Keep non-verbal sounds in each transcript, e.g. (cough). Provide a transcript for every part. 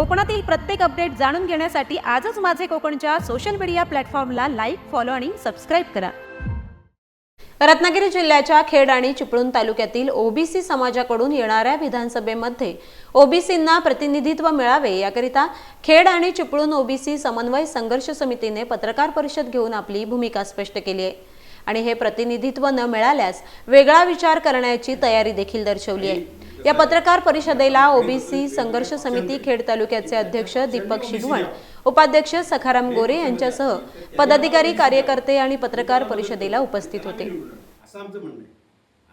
कोकणातील प्रत्येक अपडेट जाणून घेण्यासाठी आजच माझे कोकणच्या सोशल मीडिया प्लॅटफॉर्मला लाईक फॉलो आणि सबस्क्राईब करा. रत्नागिरी जिल्ह्याच्या खेड आणि चिपळूण तालुक्यातील ओबीसी समाजाकडून येणाऱ्या विधानसभेमध्ये ओबीसींना प्रतिनिधित्व मिळावे याकरिता खेड आणि चिपळूण ओबीसी समन्वय संघर्ष समितीने पत्रकार परिषद घेऊन आपली भूमिका स्पष्ट केली आहे. आणि हे प्रतिनिधित्व न मिळाल्यास वेगळा विचार करण्याची तयारी देखील दर्शवली आहे. या पत्रकार परिषदेला ओबीसी संघर्ष समिती खेड तालुक्याचे अध्यक्ष दीपक शिगवण उपाध्यक्ष सखाराम गोरे यांच्यासह पदाधिकारी कार्यकर्ते आणि पत्रकार परिषदेला उपस्थित होते. असं आमचं म्हणणं आहे.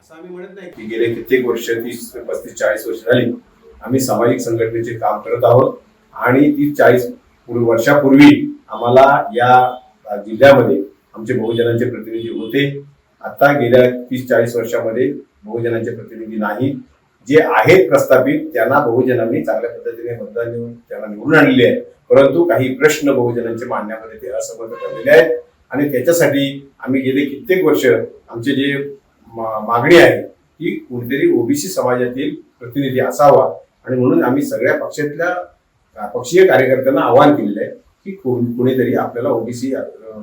असं आम्ही म्हणत नाही. की गेले कित्येक वर्ष तीस पस्तीस चाळीस वर्ष झाली आम्ही सामाजिक संघटनेचे काम करत आहोत आणि ती चाळीस पूर्व वर्षापूर्वी आम्हाला या जिल्ह्यामध्ये आमचे बहुजनांचे प्रतिनिधी होते. आता गेल्या तीस चाळीस वर्षामध्ये बहुजनांचे प्रतिनिधी नाही. जे आहेत प्रस्थापित त्यांना बहुजनांनी चांगल्या पद्धतीने मतदान देऊन त्यांना निवडून आणलेले आहे परंतु काही प्रश्न बहुजनांचे मांडण्यामध्ये ते असमर्थ ठरलेले आहेत. आणि त्याच्यासाठी आम्ही गेले कित्येक वर्ष आमचे जे मा- मागणी आहे की कुठेतरी ओबीसी समाजातील प्रतिनिधी असावा. आणि म्हणून आम्ही सगळ्या पक्षातल्या पक्षीय कार्यकर्त्यांना आवाहन केलेलं आहे की कोण- कुणीतरी आपल्याला ओबीसी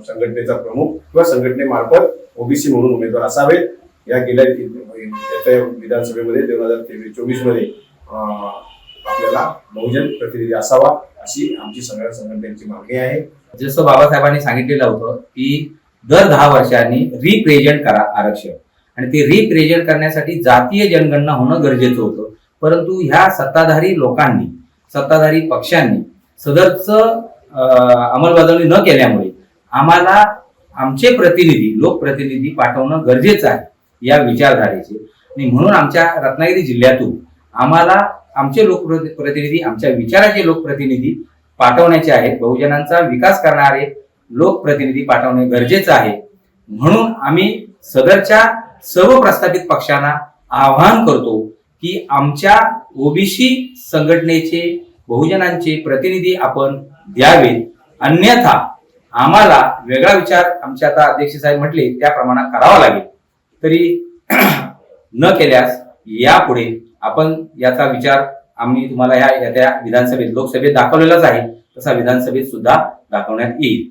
संघटनेचा प्रमुख किंवा संघटनेमार्फत ओबीसी म्हणून उमेदवार असावेत. या गेल्या येत्या विधानसभेमध्ये दोन हजार तेवीस चोवीसमध्ये आपल्याला बहुजन प्रतिनिधी असावा अशी आमची सगळ्या संघटनेची मागणी आहे. जसं बाबासाहेबांनी सांगितलेलं होतं की दर दहा वर्षांनी रिप्रेझेंट करा आरक्षण. आणि ते रिप्रेझेंट करण्यासाठी जातीय जनगणना होणं गरजेचं होतं. परंतु ह्या सत्ताधारी लोकांनी सत्ताधारी पक्षांनी सदरचं अंमलबजावणी न केल्यामुळे आम्हाला आमचे प्रतिनिधी लोकप्रतिनिधी पाठवणं गरजेचं आहे. या विचारधारेचे. आणि म्हणून आमच्या रत्नागिरी जिल्ह्यातून आम्हाला आमचे लोकप्रतिनिधी आमच्या विचाराचे लोकप्रतिनिधी पाठवण्याचे आहेत. बहुजनांचा विकास करणारे लोकप्रतिनिधी पाठवणे गरजेचं आहे. म्हणून आम्ही सदरच्या सर्व प्रस्थापित पक्षांना आवाहन करतो की आमच्या ओबीसी संघटनेचे बहुजनांचे प्रतिनिधी आपण द्यावेत. अन्यथा आम्हाला वेगळा विचार आमच्या आता अध्यक्ष साहेब म्हटले त्या प्रमाणात करावा लागेल. तरी (clears throat) न केल्यास यापुढे आपण याचा विचार आम्ही तुम्हाला ह्या येत्या विधानसभेत लोकसभेत दाखवलेलाच आहे. तसा विधानसभेत सुद्धा दाखवण्यात येईल.